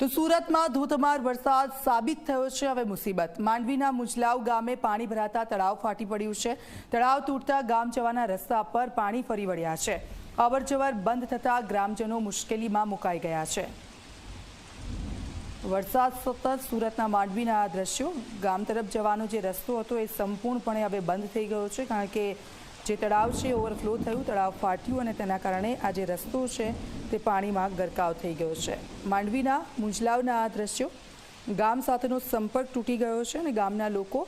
તો સુરતમાં ધોધમાર વરસાદ સાબિત થયો છે. હવે મુસીબત. માંડવીના મુજલાવ ગામે પાણી ભરાતા તળાવ ફાટી પડ્યું છે. તળાવ તૂટતા ગામ જવાના રસ્તા પર પાણી ફરી વળ્યા છે. અવરજવર બંધ થતા ગ્રામજનો મુશ્કેલીમાં મુકાઈ ગયા છે. વરસાદ સતત સુરતના માંડવીના આ દ્રશ્યો. ગામ તરફ જવાનો જે રસ્તો હતો એ સંપૂર્ણપણે હવે બંધ થઈ ગયો છે, કારણ કે જે તળાવ છે ઓવરફ્લો થયું, તળાવ ફાટ્યું અને તેના કારણે આ જે રસ્તો છે, તે પાણીમાં ગરકાવ થઈ ગયો છે. માંડવીના, મુંજલાવના આ દ્રશ્યો ગામ સાથેનો સંપર્ક તૂટી ગયો છે અને ગામના લોકો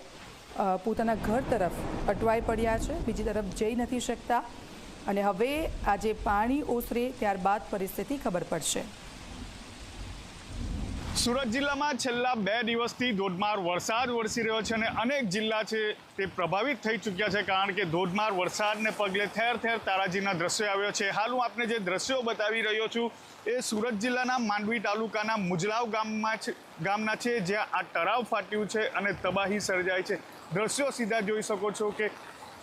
પોતાના ઘર તરફ અટવાઈ પડ્યા છે. બીજી તરફ જઈ નથી શકતા અને હવે આજે પાણી ઓસરે ત્યારબાદ પરિસ્થિતિ ખબર પડશે. સુરત જિલ્લામાં છેલ્લા બે દિવસથી ધોધમાર વરસાદ વરસી રહ્યો છે અને અનેક જિલ્લા છે તે પ્રભાવિત થઈ ચૂક્યા છે કારણ કે ધોધમાર વરસાદને પગલે ઠેર ઠેર તારાજીના દ્રશ્યો આવ્યો છે. હાલ હું આપને જે દ્રશ્યો બતાવી રહ્યો છું એ સુરત જિલ્લાના માંડવી તાલુકાના મુજલાવ ગામમાં છે, ગામના છે જ્યાં આ તળાવ ફાટ્યું છે અને તબાહી સર્જાય છે. દ્રશ્યો સીધા જોઈ શકો છો કે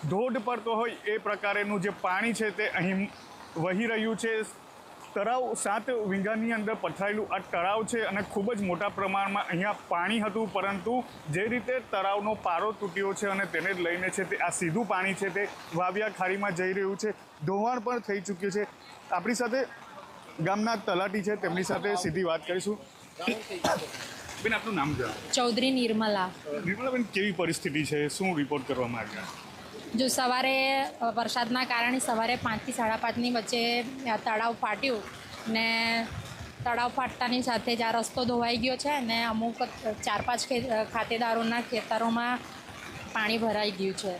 ધોધ પડતો હોય એ પ્રકારેનું જે પાણી છે તે અહીં વહી રહ્યું છે. તળાવ સાત વીંગાની અંદર પથરાયેલું આ તળાવ છે અને ખૂબ જ મોટા પ્રમાણમાં અહીંયા પાણી હતું પરંતુ જે રીતે તળાવનો પારો તૂટ્યો છે અને તેને જ લઈને છે તે આ સીધું પાણી છે તે વાવિયા ખાડીમાં જઈ રહ્યું છે. ધોવાણ પણ થઈ ચૂક્યું છે. આપણી સાથે ગામના તલાટી છે તેમની સાથે સીધી વાત કરીશું. બેન આપનું નામ જણાવો. ચૌધરી નિર્મલા. નિર્મલાબેન કેવી પરિસ્થિતિ છે? શું રિપોર્ટ કરવામાં આવ્યા જો સવારે વરસાદના કારણે સવારે પાંચથી સાડા પાંચની વચ્ચે તળાવ ફાટ્યું ને તળાવ ફાટતાની સાથે જ આ રસ્તો ધોવાઈ ગયો છે ને અમુક ચાર પાંચ ખાતેદારોના ખેતરોમાં પાણી ભરાઈ ગયું છે.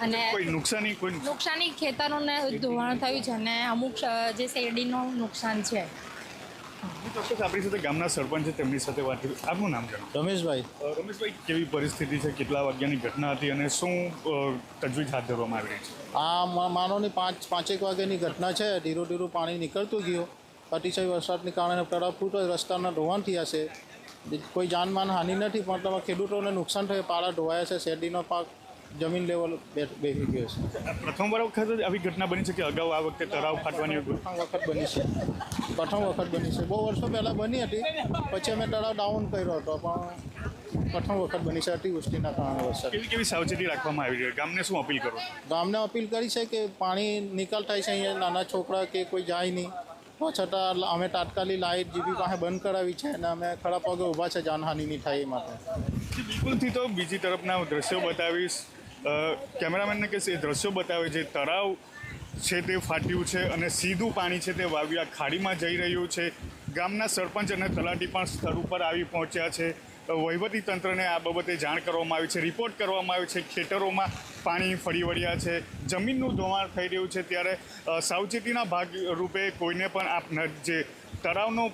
અને નુકસાની નુકસાની? ખેતરોને ધોવાણ થયું છે અને અમુક જે શેરડીનું નુકસાન છે. ચોક્કસ આપણી સાથે ગામના સરપંચ છે તેમની સાથે વાત કરી. આપનું નામ જણાવો. રમેશભાઈ. રમેશભાઈ કેવી પરિસ્થિતિ છે? કેટલા વાગ્યાની ઘટના હતી અને શું તજવીજ હાથ ધરવામાં આવી રહી છે? આ માનોની પાંચ પાંચેક વાગ્યાની ઘટના છે. ધીરું ધીરું પાણી નીકળતું ગયું. અતિશય વરસાદને કારણે તળાવ ફૂટો રસ્તાના ધોવાણ થયા છે. કોઈ જાનમાન હાનિ નથી પણ તમારા ખેડૂતોને નુકસાન થયું. પાળા ધોવાયા છે શેરડીનો પાક જમીન લેવલ બેસી ગયો છે. પ્રથમ પ્રથમવાર વખત આવી ઘટના બની છે કે અગાઉ આ વખતે તળાવ ફાટવાની પ્રથમ વખત બની છે. પ્રથમ વખત બની છે. બહુ વર્ષો પહેલાં બની હતી. પછી અમે તળાવ ડાઉન કર્યો હતો પણ પ્રથમ વખત બની છે અતિવૃષ્ટિના કારણે વરસાદ. કેવી કેવી સાવચેતી રાખવામાં આવી છે? ગામને શું અપીલ કરો? ગામને અપીલ કરી છે કે પાણી નિકાલ થાય છે અહીંયા નાના છોકરા કે કોઈ જાય નહીં. તો છતાં અમે તાત્કાલિક લાઇટ જીબી પાસે બંધ કરાવી છે અને અમે ખડા પગે ઊભા છે જાનહાનિ નહીં થાય એ માટે. બિલકુલથી તો બીજી તરફના દ્રશ્યો બતાવીશ. કેમેરામેનને કે એ દ્રશ્યો બતાવે છે, તળાવ છે તે ફાટ્યું છે અને સીધું પાણી છે તે વાવ્યા. ખાડીમાં જઈ રહ્યું છે. ગામના સરપંચ અને તલાટી પણ સ્થળ ઉપર આવી પહોંચ્યા છે. વહીવટી તંત્રને આ બાબતે જાણ કરવામાં આવી છે. રિપોર્ટ કરવામાં આવ્યો છે, ખેતરોમાં પાણી ફરી વળ્યા છે. જમીનનું ધોવાણ થઈ રહ્યું છે ત્યારે સાવચેતીના ભાગ રૂપે કોઈને પણ આપ જે તળાવનો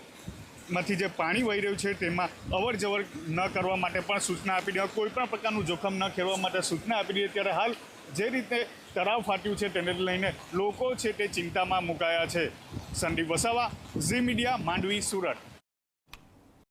માંથી જે પાણી વહી રહ્યું છે તેમાં અવર જવર ન કરવા માટે પણ સૂચના આપી દે કોઈ પણ પ્રકારનું જોખમ ન ખેડવા માટે સૂચના આપી દે ત્યારે હાલ જે રીતે તળાવ ફાટ્યું છે તેને લઈને લોકો છે તે ચિંતામાં મુકાયા છે. Sandeep Vasava, Zee media, Mandvi, Surat.